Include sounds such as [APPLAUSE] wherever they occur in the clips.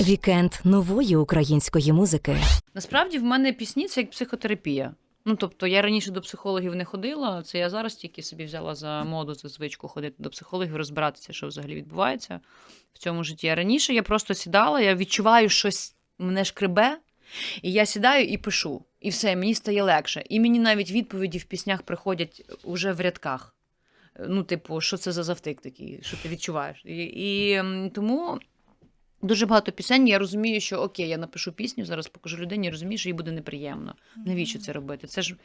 Вікенд нової української музики. Насправді в мене пісні це як психотерапія. Ну тобто я раніше до психологів не ходила. Це я зараз тільки собі взяла за моду за звичку ходити до психологів, розбиратися, що взагалі відбувається в цьому житті. А раніше я просто сідала, я відчуваю щось мене шкребе, і я сідаю і пишу. І все, мені стає легше. І мені навіть відповіді в піснях приходять уже в рядках. Ну, типу, що це за завтик такий, що ти відчуваєш. І, і тому дуже багато пісень. Я розумію, що окей, я напишу пісню, зараз покажу людині, розумію, що їй буде неприємно. Навіщо це робити? Це ж,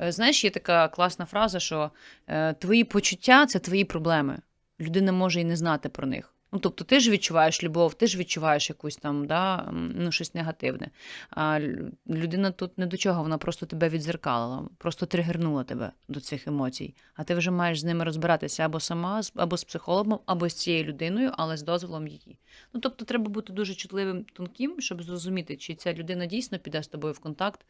е, знаєш, є така класна фраза, що е, твої почуття це твої проблеми. Людина може і не знати про них. Ну, тобто, ти ж відчуваєш любов, ти ж відчуваєш якусь там, да, ну, щось негативне. А людина тут не до чого, вона просто тебе відзеркалила, просто тригернула тебе до цих емоцій. А ти вже маєш з ними розбиратися або сама, або з психологом, або з цією людиною, але з дозволом її. Ну, тобто, треба бути дуже чутливим, тонким, щоб зрозуміти, чи ця людина дійсно піде з тобою в контакт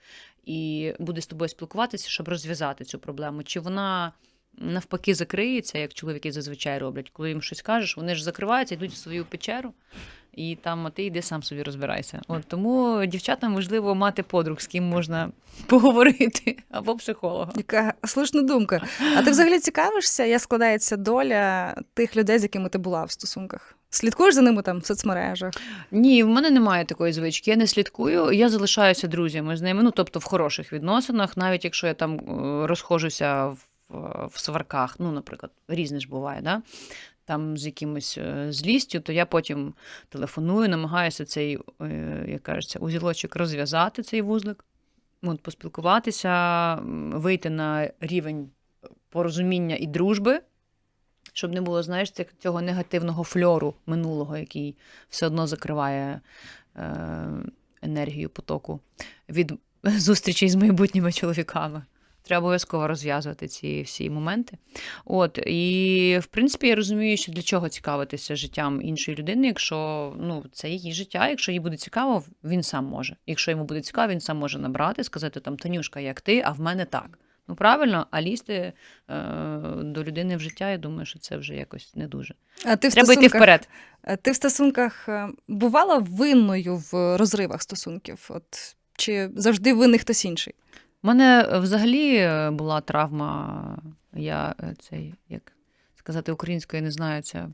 і буде з тобою спілкуватися, щоб розв'язати цю проблему. Чи вона навпаки закриється, як чоловіки зазвичай роблять, коли їм щось кажеш, вони ж закриваються, йдуть в свою печеру, і там а ти йди сам собі розбирайся. От тому дівчатам важливо мати подруг, з ким можна [LAUGHS] поговорити, або психолога. Яка слушна думка. А ти взагалі цікавишся, як складається доля тих людей, з якими ти була в стосунках? Слідкуєш за ними там в соцмережах? Ні, в мене немає такої звички. Я не слідкую. Я залишаюся друзями з ними. Ну тобто в хороших відносинах, навіть якщо я там е, розходжуся в, в сварках, ну, наприклад, різне ж буває, да? там з якимось е, злістю, то я потім телефоную, намагаюся цей, е, як кажеться, узілочок розв'язати цей вузлик, от, поспілкуватися, вийти на рівень порозуміння і дружби. Щоб не було, знаєш, цього негативного фльору минулого, який все одно закриває е, енергію потоку від [LAUGHS] зустрічей з майбутніми чоловіками. Треба обов'язково розв'язувати ці всі моменти. От і в принципі я розумію, що для чого цікавитися життям іншої людини, якщо ну це її життя, якщо їй буде цікаво, він сам може. Якщо йому буде цікаво, він сам може набрати, сказати там Танюшка, як ти, а в мене так. Ну правильно, а лізти е, до людини в життя, я думаю, що це вже якось не дуже. А ти в Треба йти вперед. а Ти в стосунках е, бувала винною в розривах стосунків? От чи завжди винний хтось інший? У мене е, взагалі е, була травма, я е, цей, як сказати українською, не знаю, це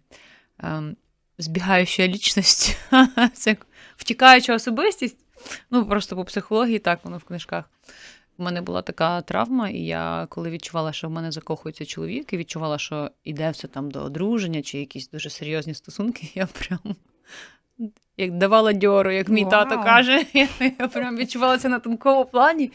ем, збігаюча лічність, [LAUGHS] це втікаюча особистість. Ну, просто по психології, так воно в книжках. У мене була така травма, і я коли відчувала, що в мене закохується чоловік, і відчувала, що йде все там до одруження чи якісь дуже серйозні стосунки, [LAUGHS] я прям як давала дьору, як мій тато каже, я, [LAUGHS] я прям відчувала це на тонкому плані.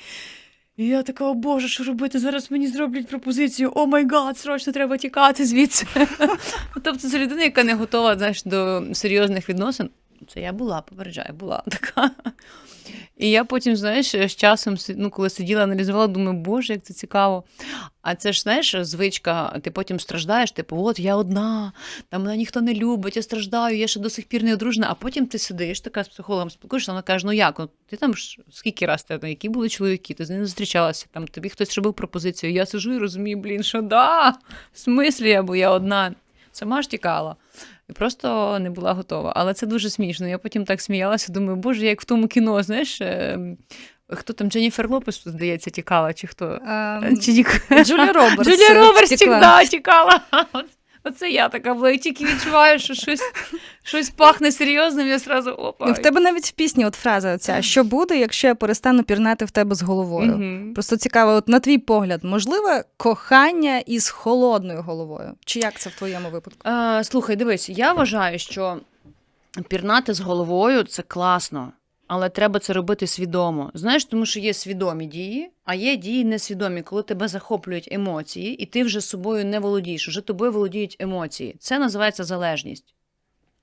І я така, о Боже, що робити? Зараз мені зроблять пропозицію. О май гад, срочно треба тікати звідси. [LAUGHS] тобто це людина, яка не готова знаєш, до серйозних відносин. Це я була, попереджаю, була [LAUGHS] така. І я потім, знаєш, з часом, ну, коли сиділа, аналізувала, думаю, боже, як це цікаво. А це ж, знаєш, звичка, ти потім страждаєш, типу, от я одна, там мене ніхто не любить, я страждаю, я ще до сих пір не одружена. А потім ти сидиш, така з психологом спілкуєшся, вона каже: ну як, ну, ти там ж скільки раз ти, які були чоловіки, ти з ними зустрічалася, там тобі хтось робив пропозицію. Я сижу і розумію, блін, що да, в смислі, або я одна. Сама ж тікала. І просто не була готова. Але це дуже смішно. Я потім так сміялася, думаю, боже, як в тому кіно, знаєш, е, хто там Дженніфер Лопес, здається, тікала, чи хто? Um, Чи Джулія Робертс. Джулія Робертс тікла, тікала. [LAUGHS] Оце я така була. І тільки відчуваю, що щось, щось пахне серйозним, я зразу опа. Ну, В тебе навіть в пісні от фраза оця, що буде, якщо я перестану пірнати в тебе з головою. Мгм. Просто цікаво, от на твій погляд, можливе кохання із холодною головою? Чи як це в твоєму випадку? Е, слухай, дивись, я вважаю, що пірнати з головою це класно, але треба це робити свідомо. Знаєш, тому що є свідомі дії, а є дії несвідомі, коли тебе захоплюють емоції, і ти вже собою не володієш, вже тобою володіють емоції. Це називається залежність.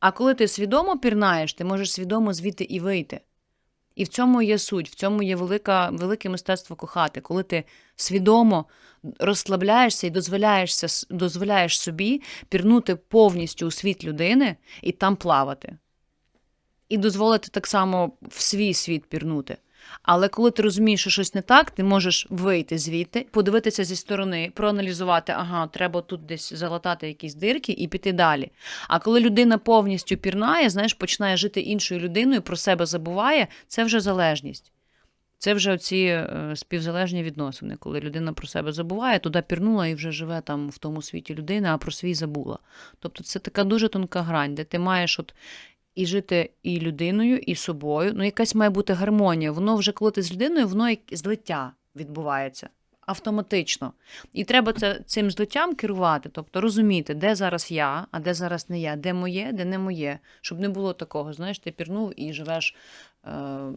А коли ти свідомо пірнаєш, ти можеш свідомо звідти і вийти. І в цьому є суть, в цьому є велика, велике мистецтво кохати, коли ти свідомо розслабляєшся і дозволяєшся, дозволяєш собі пірнути повністю у світ людини і там плавати. І дозволити так само в свій світ пірнути. Але коли ти розумієш, що щось не так, ти можеш вийти звідти, подивитися зі сторони, проаналізувати, ага, треба тут десь залатати якісь дирки і піти далі. А коли людина повністю пірнає, знаєш, починає жити іншою людиною, про себе забуває, це вже залежність. Це вже оці е, співзалежні відносини, коли людина про себе забуває, туди пірнула і вже живе там в тому світі людина, а про свій забула. Тобто це така дуже тонка грань, де ти маєш от і жити і людиною, і собою. Ну, якась має бути гармонія. Воно вже коли ти з людиною, воно як злиття відбувається автоматично. І треба це, цим злиттям керувати, тобто розуміти, де зараз я, а де зараз не я, де моє, де не моє. Щоб не було такого, знаєш, ти пірнув і живеш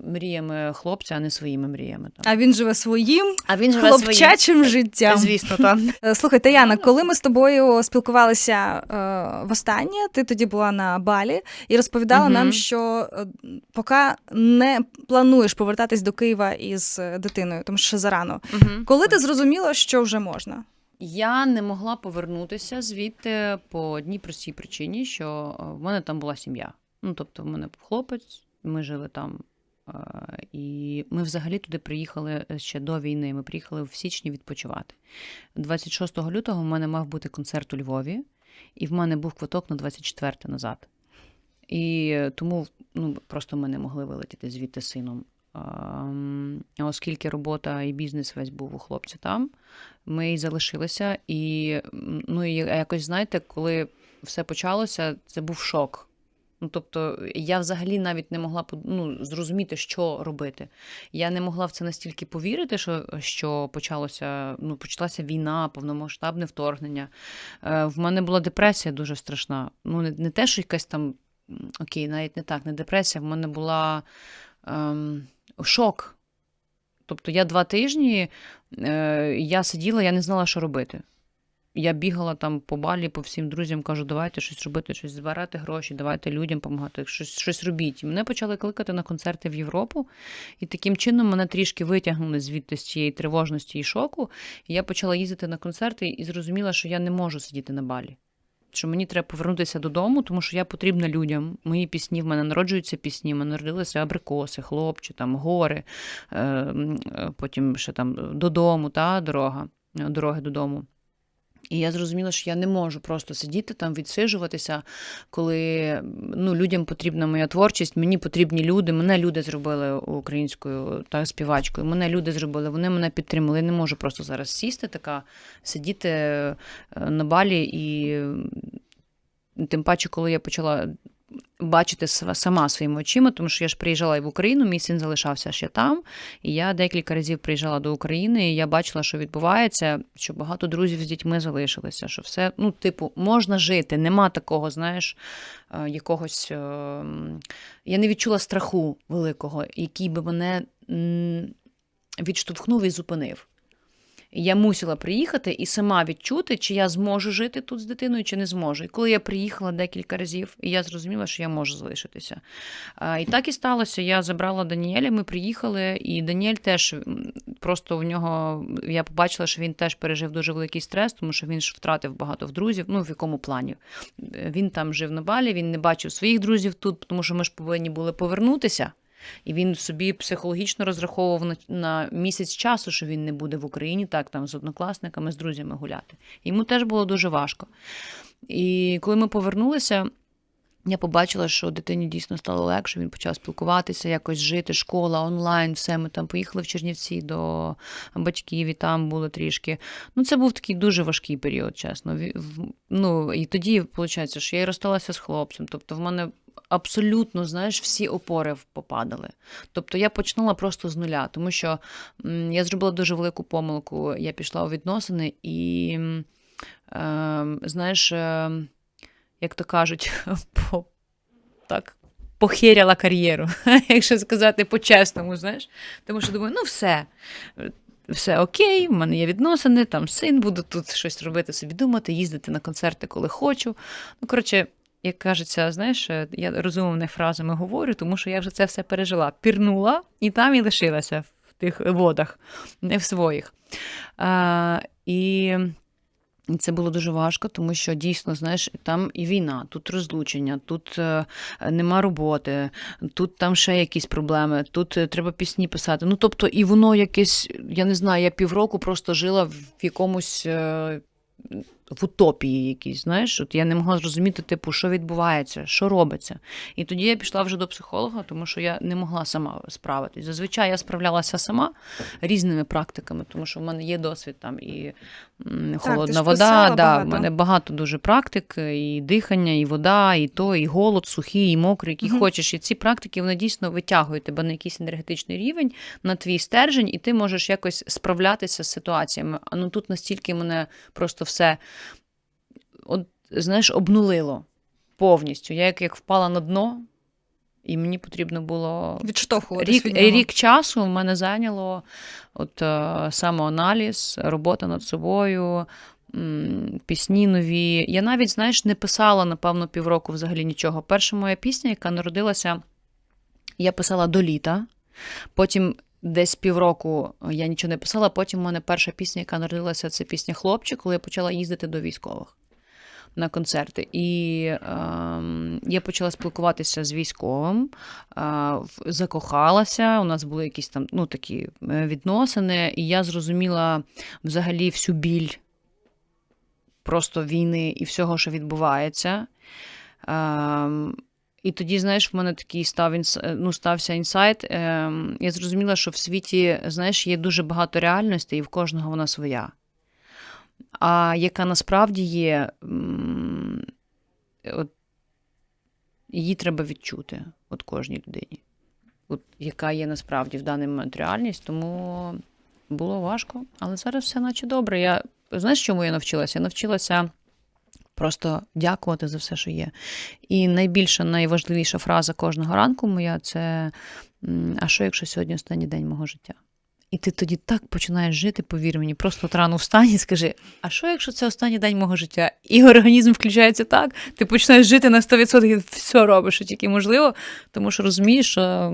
мріями хлопця, а не своїми мріями. Там. А він живе своїм А він хлопчачим життям. Звісно, [LAUGHS] там. Е, Слухай, Таяна, коли ми з тобою спілкувалися е, востаннє, ти тоді була на балі і розповідала Мгм. нам, що е, поки не плануєш повертатись до Києва із е, дитиною, тому що зарано. Мгм. Коли ти зрозуміла, що вже можна? Я не могла повернутися звідти по одній простій причині, що е, в мене там була сім'я. Ну, тобто, в мене хлопець, ми жили там. е, І ми взагалі туди приїхали ще до війни. Ми приїхали в січні відпочивати. 26 лютого в мене мав бути концерт у Львові, і в мене був квиток на 24 назад. І тому ну, просто ми не могли вилетіти звідти сином. А оскільки робота і бізнес весь був у хлопця там, ми і залишилися. І ну, і якось, знаєте, коли все почалося, це був шок. Ну, тобто, я взагалі навіть не могла ну, зрозуміти, що робити. Я не могла в це настільки повірити, що, що почалося, ну, почалася війна, повномасштабне вторгнення. Е, в мене була депресія дуже страшна. Ну, не, не те, що якась там, окей, навіть не так, не депресія, в мене була ем, шок. Тобто я два тижні е, я сиділа, я не знала, що робити. Я бігала там по балі, по всім друзям, кажу, давайте щось робити, щось збирати гроші, давайте людям допомагати, щось, щось робіть. І мене почали кликати на концерти в Європу, і таким чином мене трішки витягнули звідти з цієї тривожності і шоку. І я почала їздити на концерти і зрозуміла, що я не можу сидіти на балі. Що мені треба повернутися додому, тому що я потрібна людям. Мої пісні в мене народжуються пісні, в мене народилися абрикоси, хлопчі, там гори, е, е, потім ще там додому, та дорога, дороги додому. І я зрозуміла, що я не можу просто сидіти там, відсижуватися, коли ну, людям потрібна моя творчість, мені потрібні люди. Мене люди зробили українською та співачкою. Мене люди зробили, вони мене підтримали. Я не можу просто зараз сісти, така сидіти е, на балі і тим паче, коли я почала бачити сама своїми очима, тому що я ж приїжджала в Україну, мій син залишався ще там. І я декілька разів приїжджала до України, і я бачила, що відбувається, що багато друзів з дітьми залишилися. Що все, ну, типу, можна жити, нема такого, знаєш, е, якогось. е, Я не відчула страху великого, який би мене відштовхнув і зупинив. Я мусила приїхати і сама відчути, чи я зможу жити тут з дитиною, чи не зможу. І коли я приїхала декілька разів, і я зрозуміла, що я можу залишитися. І так і сталося. Я забрала Даніеля, ми приїхали, і Даніель теж просто в нього я побачила, що він теж пережив дуже великий стрес, тому що він ж втратив багато друзів. Ну, в якому плані? Е, Він там жив на балі, він не бачив своїх друзів тут, тому що ми ж повинні були повернутися. І він собі психологічно розраховував на, на місяць часу, що він не буде в Україні, так там з однокласниками, з друзями гуляти. Йому теж було дуже важко. І коли ми повернулися, я побачила, що дитині дійсно стало легше. Він почав спілкуватися, якось жити, школа, онлайн, все. Ми там поїхали в Чернівці до батьків, і там було трішки. Ну, це був такий дуже важкий період, чесно. Ну, і тоді, виходить, що я і розсталася з хлопцем. Тобто, в мене абсолютно, знаєш, всі опори попадали. Тобто я почнула просто з нуля, тому що я зробила дуже велику помилку. Я пішла у відносини і, е, знаєш, е, як то кажуть, [LAUGHS] по, так, похеряла кар'єру, [LAUGHS] якщо сказати по-чесному, знаєш. Тому що думаю, ну все. Все окей, в мене є відносини, там син буду тут щось робити собі думати, їздити на концерти, коли хочу. Ну, коротше, як кажеться, знаєш, е, я розумовними фразами говорю, тому що я вже це все пережила. Пірнула і там і лишилася в тих водах, не в своїх. А, і І це було дуже важко, тому що дійсно, знаєш, там і війна, тут розлучення, тут е, нема роботи, тут там ще якісь проблеми, тут е, треба пісні писати. Ну тобто, і воно якесь, я не знаю, я півроку просто жила в якомусь. В утопії якійсь, знаєш, от я не могла зрозуміти, типу, що відбувається, що робиться. І тоді я пішла вже до психолога, тому що я не могла сама справитись. Зазвичай я справлялася сама різними практиками, тому що в мене є досвід там і холодна ж вода. Да, багато. в мене багато дуже практик, і дихання, і вода, і то, і голод сухий, і мокрий, який Мгм. хочеш. І ці практики вони дійсно витягують тебе на якийсь енергетичний рівень, на твій стержень, і ти можеш якось справлятися з ситуаціями. А ну тут настільки мене просто все от, знаєш, обнулило повністю. Я як, як впала на дно, і мені потрібно було рік, від нього. рік часу в мене зайняло от, е, самоаналіз, робота над собою. Пісні нові. Я навіть, знаєш, не писала, напевно, півроку взагалі нічого. Перша моя пісня, яка народилася, я писала до літа. Потім десь півроку я нічого не писала. Потім у мене перша пісня, яка народилася, це пісня Хлопчик, коли я почала їздити до військових на концерти. І ем, я почала спілкуватися з військовим, е, закохалася. У нас були якісь там ну, такі е, відносини, і я зрозуміла взагалі всю біль просто війни і всього, що відбувається. Ем, і тоді, знаєш, в мене такий став інс... ну, стався інсайт. Ем, я зрозуміла, що в світі, знаєш, є дуже багато реальностей, і в кожного вона своя. А яка насправді є, от, її треба відчути от кожній людині. От, яка є насправді в даний момент реальність, тому було важко, але зараз все наче добре. Я, знаєш, чому я навчилася? Я навчилася просто дякувати за все, що є. І найбільша, найважливіша фраза кожного ранку моя це а що, якщо сьогодні останній день мого життя? І ти тоді так починаєш жити, повір мені, просто от рано встань і скажи: а що, якщо це останній день мого життя? І організм включається так, ти починаєш жити на 100% і все робиш, що тільки можливо, тому що розумієш, що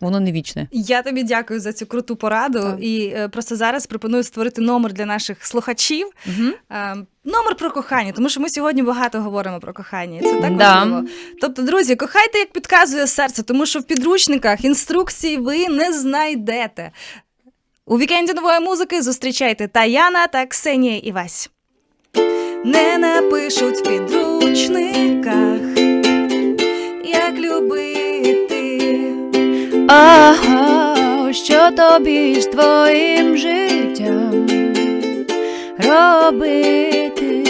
воно не вічне. Я тобі дякую за цю круту пораду. Так. І е, просто зараз пропоную створити номер для наших слухачів. Угу. Е, номер про кохання, тому що ми сьогодні багато говоримо про кохання. і Це так Да. важливо. Тобто, друзі, кохайте, як підказує серце, тому що в підручниках інструкцій ви не знайдете. У вікенді нової музики зустрічайте Таяна та Ксенія Івась. Не напишуть в підручниках, як любити. Ага, що тобі з твоїм життям робити?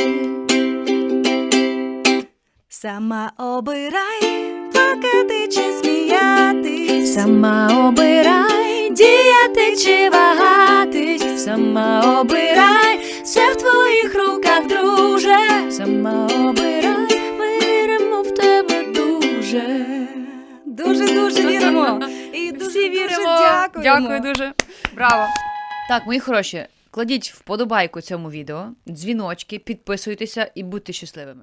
Сама обирай, плакати чи сміятись. Сама обирай, діяти чи вагатись, сама обирай, все в твоїх руках, друже. Сама обирай, ми віримо в тебе дуже. Дуже дуже [LAUGHS] віримо. І дуже, Всі дуже віримо. дякуємо. Дякую дуже. Браво. Так, мої хороші, кладіть вподобайку цьому відео, дзвіночки, підписуйтеся і будьте щасливими.